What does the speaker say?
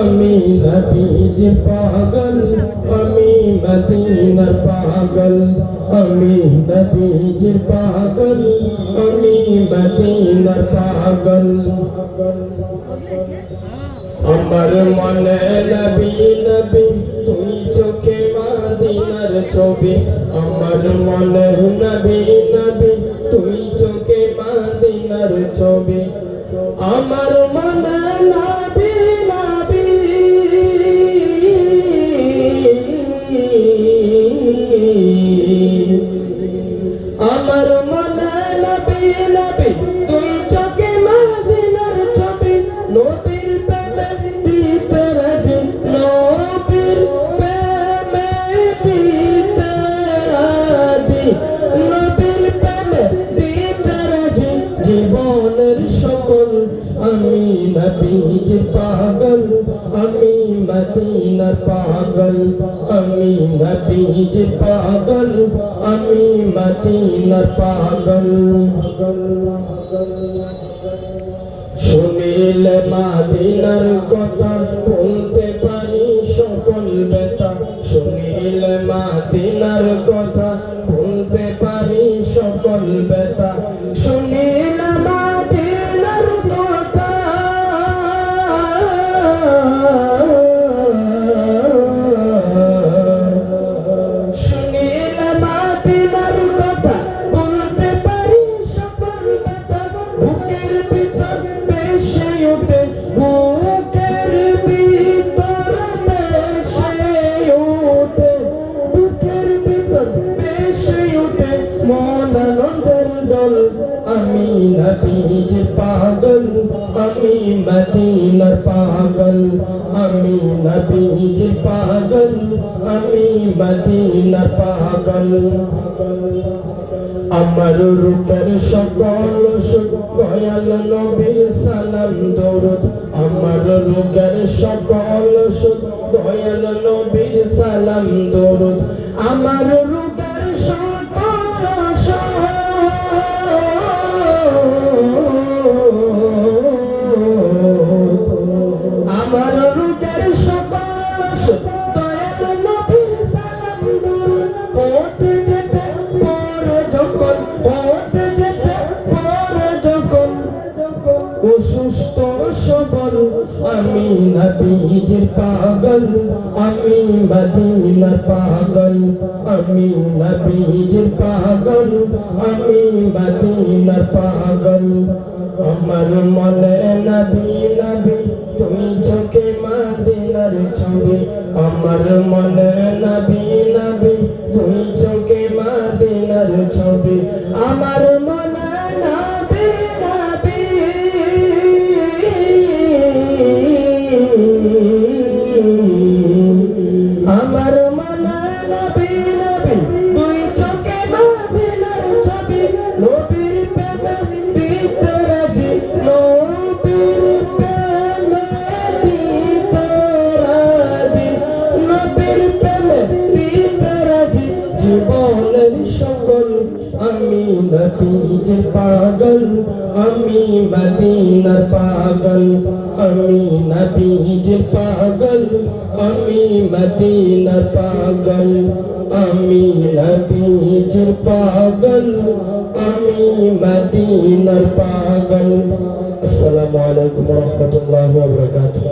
আমি নবীজ পাগল, আমি মদিনার পাগল, আমি নবীজ পাগল, আমি মদিনার পাগল। আমার মনে নবী নবী, তুই চোখে মাদিনার ছবি। আমার মনে নবী নবী, তুই চোখে মাদিনার ছবি। আমার মনে নবীজ পাগল, আমি মদিনার পাগল। আমি নবীজ পাগল, আমি মদিনার পাগল। শুনিলে মাদিনার কথা বলতে পারি সকল বেতা শুনিলে মাদিনার কথা বলতে ভিতর বেশে ওঠে মন আনন্দের দল। আমি নবীজ পাগল, আমি মদিনার পাগল। আমি নবীজ পাগল, আমি মদিনার পাগল। আমার রূপের সকল সুখ, দয়াল নবীর সালাম, দরুদ। আমার রূপের সকল সুখ, দয়াল নবীর সালাম, দরুদ। আমার রূপের সকল আমি নবীজির পাগল, আমি মদিনার পাগল, আমি নবীজির পাগল, আমি মদিনার পাগল। আমার মনে নবী নবী তুই চোখে মদিনার ছবি। আমার মনে নবী আমি নবীজ পাগল, আমি মদিনার পাগল, আমি নবীজ পাগল, আমি মদিনার পাগল, আমি নবীজ পাগল, আমি মদিনার পাগল। আসসালামু আলাইকুম ওয়া রাহমাতুল্লাহি ওয়া বারাকাতুহু।